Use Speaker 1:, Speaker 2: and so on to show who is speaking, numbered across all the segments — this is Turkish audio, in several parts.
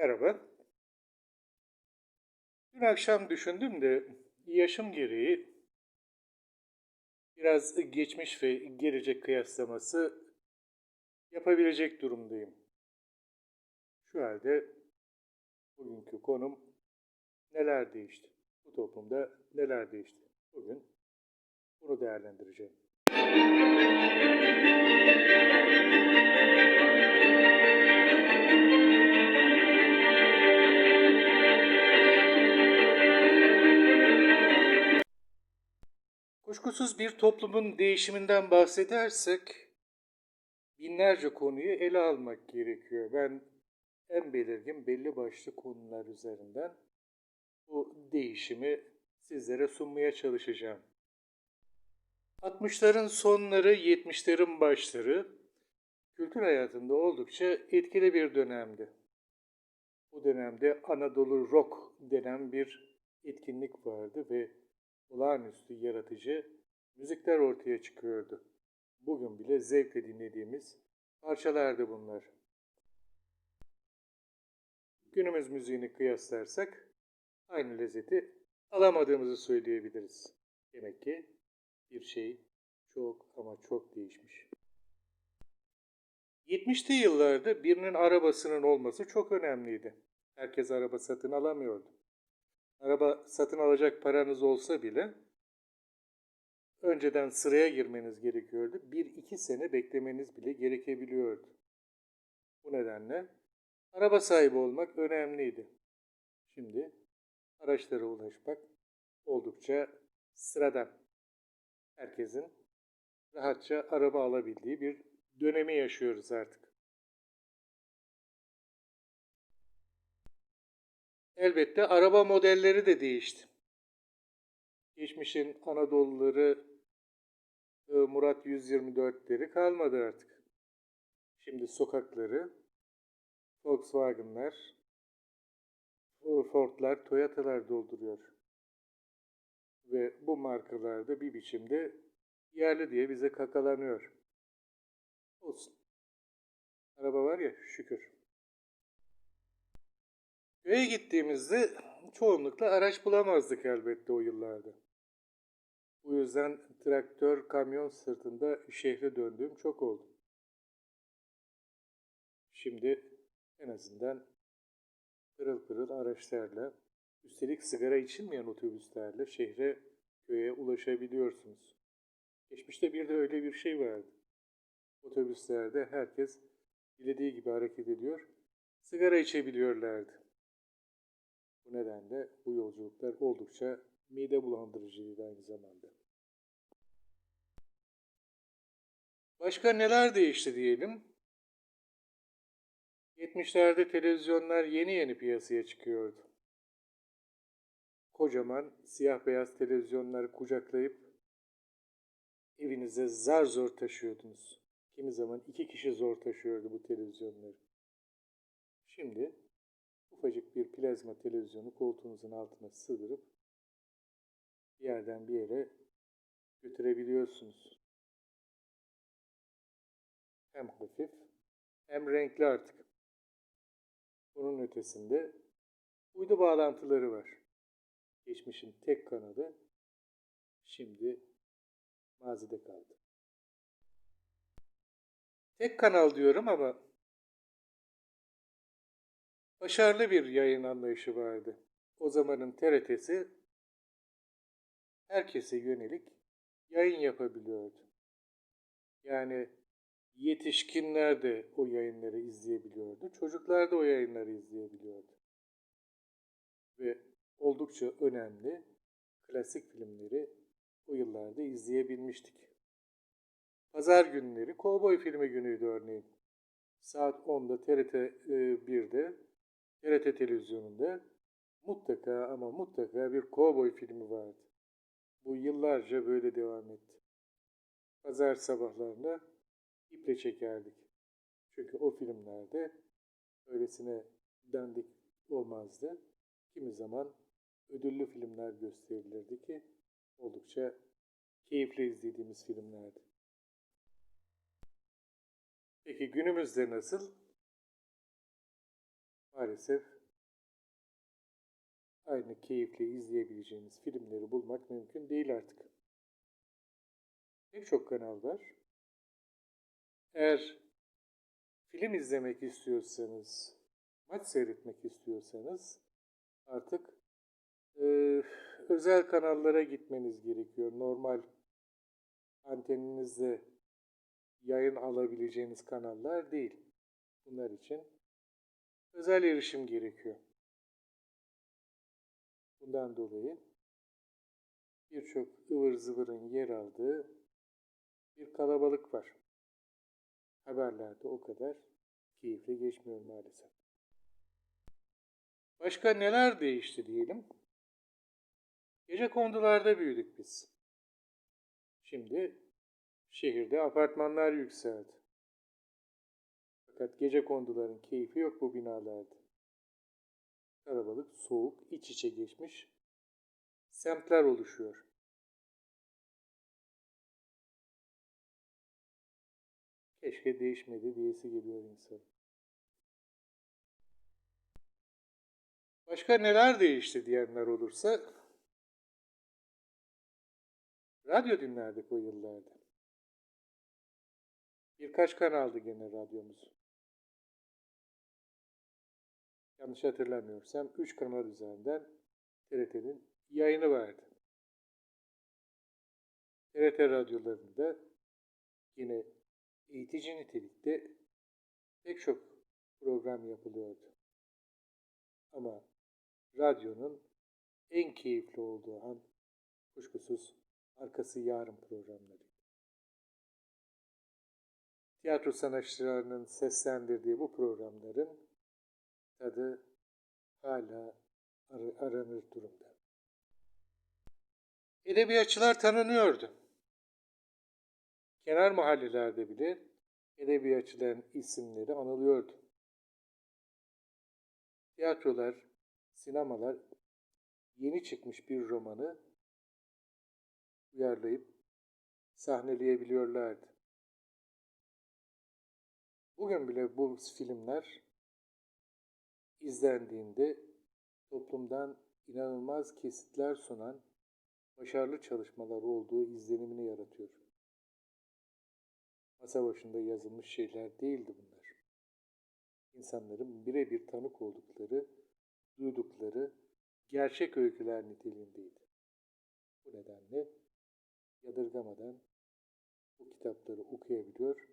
Speaker 1: Merhaba. Dün akşam düşündüm de yaşım gereği biraz geçmiş ve gelecek kıyaslaması yapabilecek durumdayım. Şu halde bugünkü konum neler değişti? Bu toplumda neler değişti? Bugün bunu değerlendireceğim. Kuşkusuz bir toplumun değişiminden bahsedersek binlerce konuyu ele almak gerekiyor. Ben en belirgin belli başlı konular üzerinden bu değişimi sizlere sunmaya çalışacağım. 60'ların sonları, 70'lerin başları kültür hayatında oldukça etkili bir dönemdi. Bu dönemde Anadolu Rock denen bir etkinlik vardı ve olağanüstü yaratıcı müzikler ortaya çıkıyordu. Bugün bile zevkle dinlediğimiz parçalardı bunlar. Günümüz müziğini kıyaslarsak aynı lezzeti alamadığımızı söyleyebiliriz. Demek ki bir şey çok ama çok değişmiş. 70'li yıllarda birinin arabasının olması çok önemliydi. Herkes araba satın alamıyordu. Araba satın alacak paranız olsa bile önceden sıraya girmeniz gerekiyordu. Bir iki sene beklemeniz bile gerekebiliyordu. Bu nedenle araba sahibi olmak önemliydi. Şimdi araçlara ulaşmak oldukça sıradan. Herkesin rahatça araba alabildiği bir dönemi yaşıyoruz artık. Elbette araba modelleri de değişti. Geçmişin Anadoluları e, Murat 124'leri kalmadı artık. Şimdi sokakları Volkswagen'lar, Ford'lar, Toyota'lar dolduruyor. Ve bu markalar da bir biçimde yerli diye bize kakalanıyor. Olsun. Araba var ya şükür. Köye gittiğimizde çoğunlukla araç bulamazdık elbette o yıllarda. Bu yüzden traktör, kamyon sırtında şehre döndüğüm çok oldu. Şimdi en azından pırıl pırıl araçlarla, üstelik sigara içilmeyen otobüslerle şehre, köye ulaşabiliyorsunuz. Geçmişte bir de öyle bir şey vardı. Otobüslerde herkes dilediği gibi hareket ediyor, sigara içebiliyorlardı. Bu nedenle bu yolculuklar oldukça mide bulandırıcıydı aynı zamanda. Başka neler değişti diyelim? 70'lerde televizyonlar yeni yeni piyasaya çıkıyordu. Kocaman siyah beyaz televizyonları kucaklayıp evinize zar zor taşıyordunuz. Kimi zaman iki kişi zor taşıyordu bu televizyonları. Şimdi ufacık bir plazma televizyonu koltuğunuzun altına sığdırıp bir yerden bir yere götürebiliyorsunuz. Hem hafif hem renkli artık. Bunun ötesinde uydu bağlantıları var. Geçmişin tek kanadı şimdi mazide kaldı. Tek kanal diyorum ama başarılı bir yayın anlayışı vardı. O zamanın TRT'si herkese yönelik yayın yapabiliyordu. Yani yetişkinler de o yayınları izleyebiliyordu. Çocuklar da o yayınları izleyebiliyordu. Ve oldukça önemli klasik filmleri o yıllarda izleyebilmiştik. Pazar günleri kovboy filmi günüydü örneğin. Saat 10'da TRT 1'de TRT televizyonunda mutlaka ama mutlaka bir kovboy filmi vardı. Bu yıllarca böyle devam etti. Pazar sabahlarında iple çekerdik. Çünkü o filmlerde öylesine dandik olmazdı. Kimi zaman ödüllü filmler gösterilirdi ki oldukça keyifle izlediğimiz filmlerdi. Peki günümüzde nasıl? Maalesef aynı keyifle izleyebileceğiniz filmleri bulmak mümkün değil artık. Pek çok kanal var. Eğer film izlemek istiyorsanız, maç seyretmek istiyorsanız artık e, özel kanallara gitmeniz gerekiyor. Normal anteninizle yayın alabileceğiniz kanallar değil. Bunlar için özel erişim gerekiyor. Bundan dolayı birçok ıvır zıvırın yer aldığı bir kalabalık var. Haberlerde o kadar keyifli geçmiyor maalesef. Başka neler değişti diyelim? Gece kondularda büyüdük biz. Şimdi şehirde apartmanlar yükseldi. Fakat gece konduların keyfi yok bu binalarda. Kalabalık, soğuk, iç içe geçmiş semtler oluşuyor. Keşke değişmedi diyesi geliyor insan. Başka neler değişti diyenler olursa radyo dinlerdik o yıllarda. Birkaç kanaldı gene radyomuz. Yanlış hatırlamıyorsam 3 kanal üzerinden TRT'nin yayını vardı. TRT radyolarında yine eğitici nitelikte pek çok program yapılıyordu. Ama radyonun en keyifli olduğu an kuşkusuz arkası yarın programları. Tiyatro sanatçılarının seslendirdiği bu programların tadı hala ar- aranır durumda. Edebiyatçılar tanınıyordu. Kenar mahallelerde bile edebiyatçıların isimleri anılıyordu. Tiyatrolar, sinemalar yeni çıkmış bir romanı uyarlayıp sahneleyebiliyorlardı. Bugün bile bu filmler izlendiğinde toplumdan inanılmaz kesitler sunan başarılı çalışmalar olduğu izlenimini yaratıyor. Masa başında yazılmış şeyler değildi bunlar. İnsanların birebir tanık oldukları, duydukları gerçek öyküler niteliğindeydi. Bu nedenle yadırgamadan bu kitapları okuyabiliyor,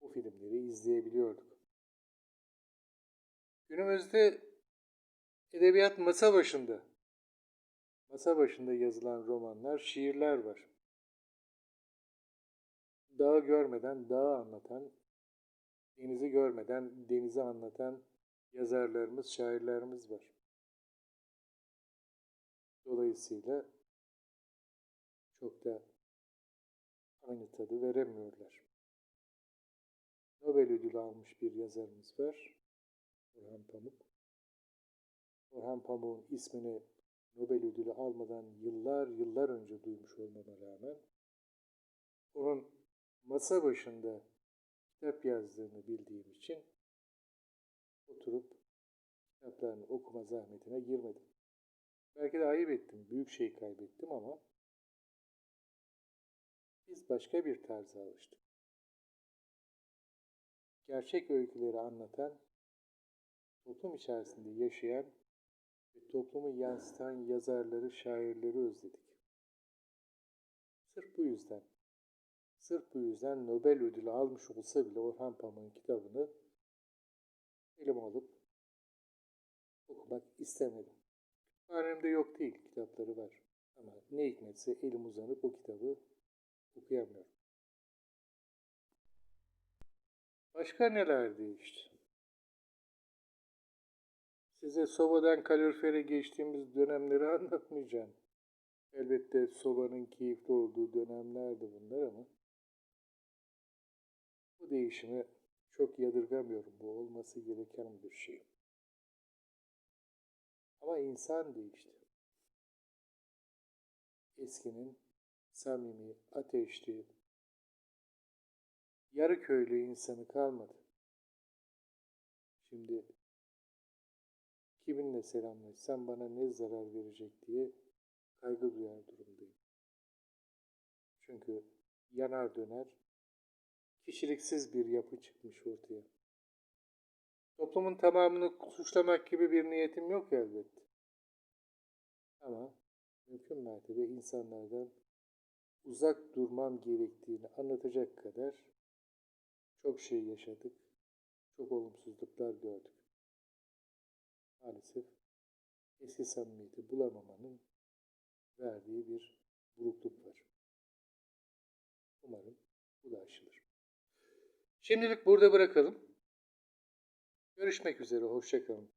Speaker 1: bu filmleri izleyebiliyorduk. Günümüzde edebiyat masa başında, masa başında yazılan romanlar, şiirler var. Dağı görmeden dağı anlatan, denizi görmeden denizi anlatan yazarlarımız, şairlerimiz var. Dolayısıyla çok da aynı tadı veremiyorlar. Nobel ödülü almış bir yazarımız var. Orhan Pamuk. Orhan Pamuk'un ismini Nobel ödülü almadan yıllar yıllar önce duymuş olmama rağmen onun masa başında kitap yazdığını bildiğim için oturup kitaplarını okuma zahmetine girmedim. Belki de ayıp ettim, büyük şey kaybettim ama biz başka bir tarza alıştık. Gerçek öyküleri anlatan, toplum içerisinde yaşayan ve toplumu yansıtan yazarları, şairleri özledik. Sırf bu yüzden, sırf bu yüzden Nobel ödülü almış olsa bile Orhan Pamuk'un kitabını elime alıp okumak istemedim. Kütüphanemde yok değil, kitapları var. Ama ne hikmetse elim uzanıp o kitabı okuyamıyorum. Başka neler değişti? Size sobadan kalorifere geçtiğimiz dönemleri anlatmayacağım. Elbette sobanın keyifli olduğu dönemlerdi bunlar ama bu değişimi çok yadırgamıyorum. Bu olması gereken bir şey. Ama insan değişti. Eskinin samimi, ateşli, yarı köylü insanı kalmadı. Şimdi kiminle selamlaşsam bana ne zarar verecek diye kaygı duyar durumdayım. Çünkü yanar döner kişiliksiz bir yapı çıkmış ortaya. Toplumun tamamını suçlamak gibi bir niyetim yok elbette. Ama mümkün mertebe insanlardan uzak durmam gerektiğini anlatacak kadar çok şey yaşadık, çok olumsuzluklar gördük. Maalesef eski samimiyeti bulamamanın verdiği bir burukluk var. Umarım bu da aşılır. Şimdilik burada bırakalım. Görüşmek üzere, hoşçakalın.